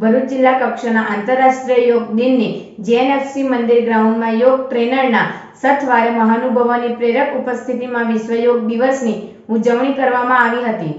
ભરૂચ જિલ્લા કક્ષાના આંતરરાષ્ટ્રીય યોગ દિનની જેએનએફસી મંદિર ગ્રાઉન્ડમાં યોગ ટ્રેનરના સથવારે મહાનુભાવોની પ્રેરક ઉપસ્થિતિમાં વિશ્વ યોગ દિવસની ઉજવણી કરવામાં આવી હતી.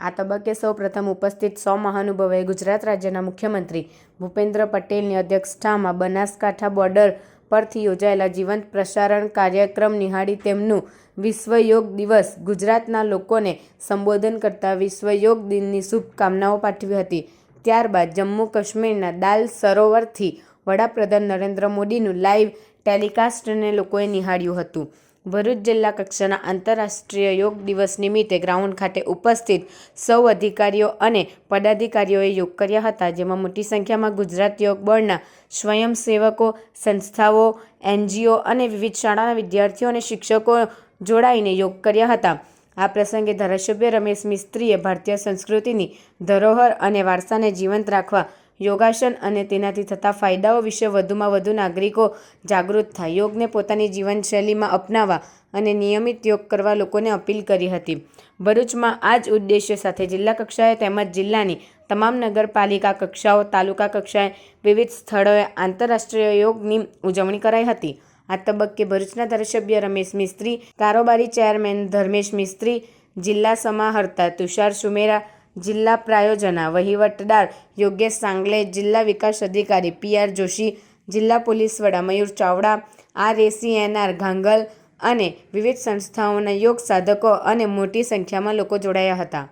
આ તબક્કે સૌ પ્રથમ ઉપસ્થિત સો મહાનુભાવોએ ગુજરાત રાજ્યના મુખ્યમંત્રી ભૂપેન્દ્ર પટેલની અધ્યક્ષતામાં બનાસકાંઠા બોર્ડર પરથી યોજાયેલા જીવંત પ્રસારણ કાર્યક્રમ નિહાળી તેમનું વિશ્વ યોગ દિવસ ગુજરાતના લોકોને સંબોધન કરતા વિશ્વ યોગ દિનની શુભકામનાઓ પાઠવી હતી. ત્યારબાદ જમ્મુ કાશ્મીરના દાલ સરોવરથી વડાપ્રધાન નરેન્દ્ર મોદીનું લાઈવ ટેલિકાસ્ટને લોકોએ નિહાળ્યું હતું. ભરૂચ જિલ્લા કક્ષાના આંતરરાષ્ટ્રીય યોગ દિવસ નિમિત્તે ગ્રાઉન્ડ ખાતે ઉપસ્થિત સૌ અધિકારીઓ અને પદાધિકારીઓએ યોગ કર્યા હતા, જેમાં મોટી સંખ્યામાં ગુજરાત યોગ બોર્ડના સ્વયંસેવકો, સંસ્થાઓ, એનજીઓ અને વિવિધ શાળાના વિદ્યાર્થીઓ અને શિક્ષકો જોડાઈને યોગ કર્યા હતા. આ પ્રસંગે ધારાસભ્ય રમેશ મિસ્ત્રીએ ભારતીય સંસ્કૃતિની ધરોહર અને વારસાને જીવંત રાખવા યોગાસન અને તેનાથી થતા ફાયદાઓ વિશે વધુમાં વધુ નાગરિકો જાગૃત થાય. યોગને પોતાની જીવનશૈલીમાં અપનાવવા અને નિયમિત યોગ કરવા લોકોને અપીલ કરી હતી. ભરૂચમાં આ જ ઉદ્દેશ્ય સાથે જિલ્લા કક્ષાએ તેમજ જિલ્લાની તમામ નગરપાલિકા કક્ષાઓ, તાલુકા કક્ષાએ વિવિધ સ્થળોએ આંતરરાષ્ટ્રીય યોગની ઉજવણી કરાઈ હતી. આ તબક્કે ભરૂચના ધારાસભ્ય રમેશ મિસ્ત્રી, કારોબારી ચેરમેન ધર્મેશ મિસ્ત્રી, જિલ્લા સમાહર્તા તુષાર સુમેરા, જિલ્લા પ્રાયોજના વહીવટદાર યોગેશ સાંગલે, જિલ્લા વિકાસ અધિકારી પી આર જોશી, જિલ્લા પોલીસ વડા મયુર ચાવડા, આર એસીએનઆર ઘાંગલ અને વિવિધ સંસ્થાઓના યોગ સાધકો અને મોટી સંખ્યામાં લોકો જોડાયા હતા.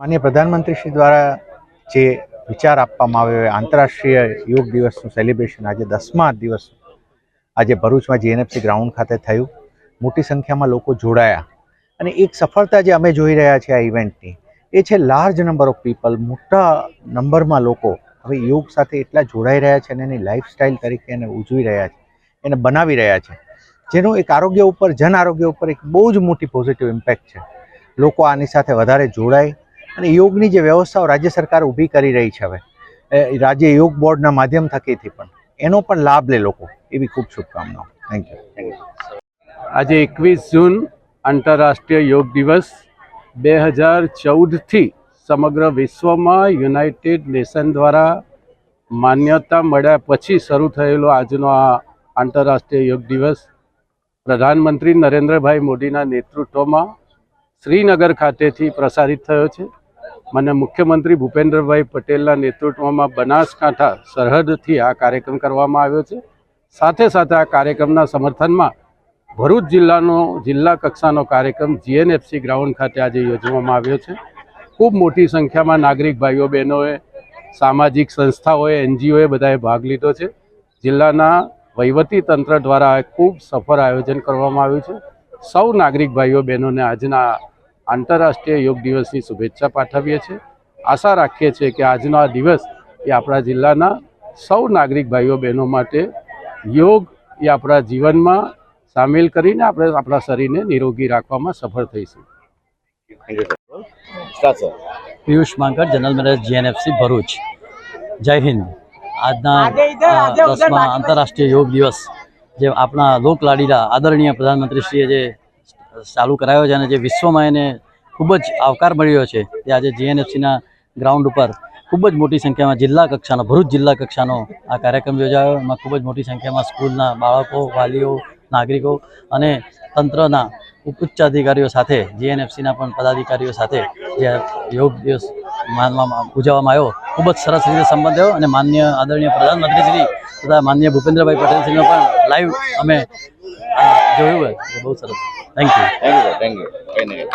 માન્ય પ્રધાનમંત્રી શ્રી દ્વારા જે વિચાર આપવામાં આવ્યો આંતરરાષ્ટ્રીય યોગ દિવસનું સેલિબ્રેશન આજે દસમા દિવસ આજે ભરૂચમાં જીએનએફસી ગ્રાઉન્ડ ખાતે થયું. મોટી સંખ્યામાં લોકો જોડાયા. અને એક સફળતા જે અમે જોઈ રહ્યા છીએ આ ઇવેન્ટની, એ છે લાર્જ નંબર ઓફ પીપલ. મોટા નંબરમાં લોકો હવે યોગ સાથે એટલા જોડાઈ રહ્યા છે અને એની લાઇફસ્ટાઇલ તરીકે એને ઉજવી રહ્યા છે, એને બનાવી રહ્યા છે. જેનું એક આરોગ્ય ઉપર, જન આરોગ્ય ઉપર એક બહુ જ મોટી પોઝિટિવ ઇમ્પેક્ટ છે. લોકો આની સાથે વધારે જોડાય અને યોગની જે વ્યવસ્થાઓ રાજ્ય સરકાર ઊભી કરી રહી છે હવે રાજ્ય યોગ બોર્ડના માધ્યમ થકીથી પણ, એનો પણ લાભ લે લોકો. એવી ખૂબ શુભકામનાઓ. થેન્ક યુ આજે એકવીસ જૂન આંતરરાષ્ટ્રીય યોગ દિવસ. બે હજાર ચૌદથી સમગ્ર વિશ્વમાં યુનાઇટેડ નેશન દ્વારા માન્યતા મળ્યા પછી શરૂ થયેલો આજનો આ આંતરરાષ્ટ્રીય યોગ દિવસ. પ્રધાનમંત્રી નરેન્દ્રભાઈ મોદીના નેતૃત્વમાં શ્રીનગર ખાતેથી પ્રસારિત થયો છે. મને મુખ્યમંત્રી ભૂપેન્દ્રભાઈ પટેલના નેતૃત્વમાં બનાસકાંઠા સરહદથી આ કાર્યક્રમ કરવામાં આવ્યો છે. સાથે સાથે આ કાર્યક્રમના સમર્થનમાં ભરૂચ જિલ્લાનો, જિલ્લા કક્ષાનો કાર્યક્રમ જીએનએફસી ગ્રાઉન્ડ ખાતે આજે યોજવામાં આવ્યો છે. ખૂબ મોટી સંખ્યામાં નાગરિક ભાઈઓ બહેનોએ, સામાજિક સંસ્થાઓએ, એનજીઓએ બધાએ ભાગ લીધો છે. જિલ્લાના વહીવટી તંત્ર દ્વારા ખૂબ સફળ આયોજન કરવામાં આવ્યું છે. સૌ નાગરિક ભાઈઓ બહેનોને આજના આંતરરાષ્ટ્રીય યોગ દિવસની શુભેચ્છા પાઠવીએ છીએ. આશા રાખીએ છીએ કે આજનો આ દિવસ એ આપણા જિલ્લાના સૌ નાગરિક ભાઈઓ બહેનો માટે યોગ એ આપણા જીવનમાં સામેલ કરીને આપણે આપણા શરીરને નિરોગી રાખવામાં સફળ થઈશું. Piyush Mankad general manager GNFC Bharuch. Jai Hind. આજના દસમા આંતરરાષ્ટ્રીય યોગ દિવસ જે આપણા લોકલાડીલા આદરણીય પ્રધાનમંત્રીશ્રીએ જે ચાલુ કરાયો છે અને જે વિશ્વમાં એને ખૂબ જ આવકાર મળ્યો છે તે આજે જીએનએફસીના ગ્રાઉન્ડ ઉપર ખૂબ જ મોટી સંખ્યામાં જિલ્લા કક્ષાનો, ભરૂચ જિલ્લા કક્ષાનો આ કાર્યક્રમ યોજાયો. એમાં ખૂબ જ મોટી સંખ્યામાં સ્કૂલના બાળકો, વાલીઓ, નાગરિકો અને તંત્રના ઉચ્ચ અધિકારીઓ સાથે જીએનએફસીના પણ પદાધિકારીઓ સાથે જે યોગ દિવસ માનવામાં, ઉજવવામાં આવ્યો. ખૂબ જ સરસ રીતે સંબંધ અને માન્ય આદરણીય પ્રધાનમંત્રીશ્રી તથા માન્ય ભૂપેન્દ્રભાઈ પટેલશ્રીનો પણ લાઈવ અમે જોયું હોય. બહુ સરસ. Thank you thank you thank you